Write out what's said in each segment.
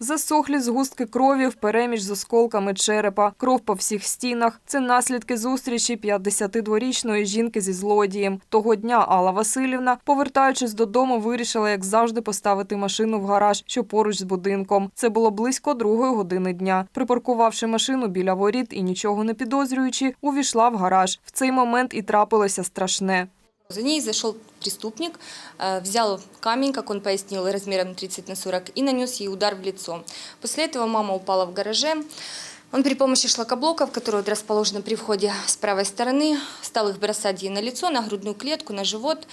Засохлі згустки крові впереміж з осколками черепа, кров по всіх стінах. Це наслідки зустрічі 52-річної жінки зі злодієм. Того дня Алла Васильівна, повертаючись додому, вирішила, як завжди, поставити машину в гараж, що поруч з будинком. Це було близько другої години дня. Припаркувавши машину біля воріт і нічого не підозрюючи, увійшла в гараж. В цей момент і трапилося страшне. За ней зашел преступник, э, взял камень, как он пояснил, размером 30 на 40, и нанес ей удар в лицо. После этого мама упала в гараже. Он при помощи шлакоблоков, которые расположены при входе с правой стороны, стал их бросать ей на лицо, на грудную клетку, на живот.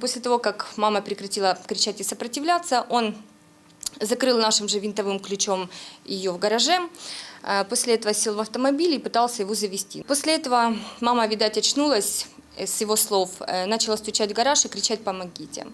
После того, как мама прекратила кричать и сопротивляться, он закрыл нашим же винтовым ключом ее в гараже. Э, После этого сел в автомобиль и пытался его завести. После этого мама, видать, очнулась с его слов, э, начала стучать в гараж и кричать «помогите».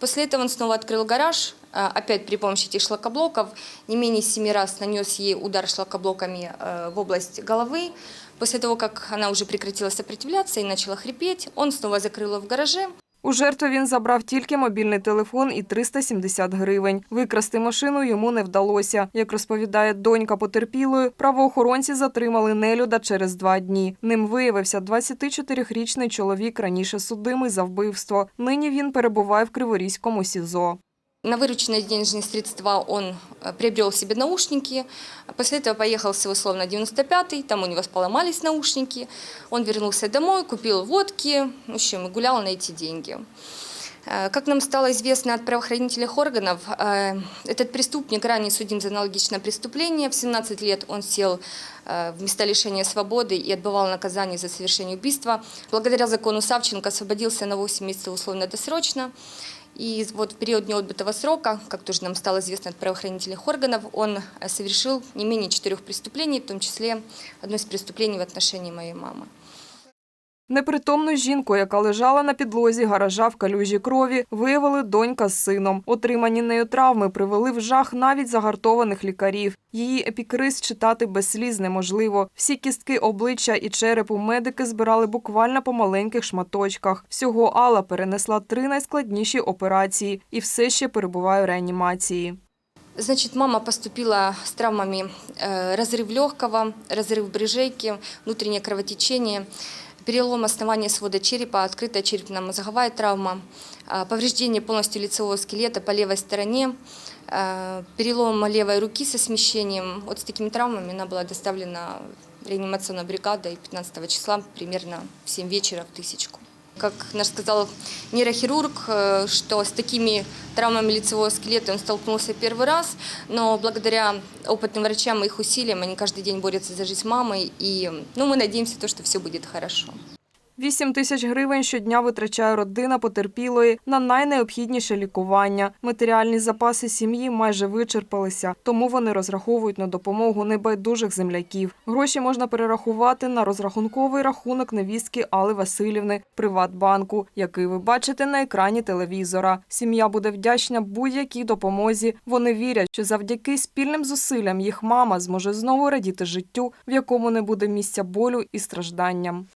После этого он снова открыл гараж, э, опять при помощи этих шлакоблоков, не менее семи раз нанес ей удар шлакоблоками э, в область головы. После того, как она уже прекратила сопротивляться и начала хрипеть, он снова закрыл ее в гараже. У жертви він забрав тільки мобільний телефон і 370 гривень. Викрасти машину йому не вдалося. Як розповідає донька потерпілої, правоохоронці затримали нелюда через два дні. Ним виявився 24-річний чоловік, раніше судимий за вбивство. Нині він перебуває в Криворізькому СІЗО. На вырученные денежные средства он э, приобрел себе наушники. После этого поехал с его слов на 95-й, там у него поломались наушники. Он вернулся домой, купил водки, в общем, гулял на эти деньги. Э, Как нам стало известно от правоохранительных органов, э, этот преступник ранее судим за аналогичное преступление. В 17 лет он сел в места лишения свободы и отбывал наказание за совершение убийства. Благодаря закону Савченко освободился на 8 месяцев условно-досрочно. И вот в период неотбытого срока, как тоже нам стало известно от правоохранительных органов, он э, совершил не менее четырех преступлений, в том числе одно из преступлений в отношении моей мамы. Непритомну жінку, яка лежала на підлозі гаража в калюжі крові, виявили донька з сином. Отримані нею травми привели в жах навіть загартованих лікарів. Її епікриз читати без сліз неможливо. Всі кістки обличчя і черепу медики збирали буквально по маленьких шматочках. Всього Алла перенесла три найскладніші операції і все ще перебуває в реанімації. Значит, мама поступила с травмами э, разрыв легкого, разрыв брыжейки, внутреннее кровотечение, Перелом основания свода черепа, открытая черепно-мозговая травма, э, повреждение полностью лицевого скелета по левой стороне, э, перелом левой руки со смещением. Вот с такими травмами она была доставлена в реанимационную бригаду и 15 числа примерно в 7 вечера в тысячку. Как наш сказал нейрохирург, э, что с такими травмами лицевого скелета он столкнулся первый раз, но благодаря опытным врачам и их усилиям они каждый день борются за жизнь мамы, и ну, мы надеемся, то, что все будет хорошо. 8 тисяч гривень щодня витрачає родина потерпілої на найнеобхідніше лікування. Матеріальні запаси сім'ї майже вичерпалися, тому вони розраховують на допомогу небайдужих земляків. Гроші можна перерахувати на розрахунковий рахунок невістки Алли Васильівни Приватбанку, який ви бачите на екрані телевізора. Сім'я буде вдячна будь-якій допомозі. Вони вірять, що завдяки спільним зусиллям їх мама зможе знову радіти життю, в якому не буде місця болю і стражданням.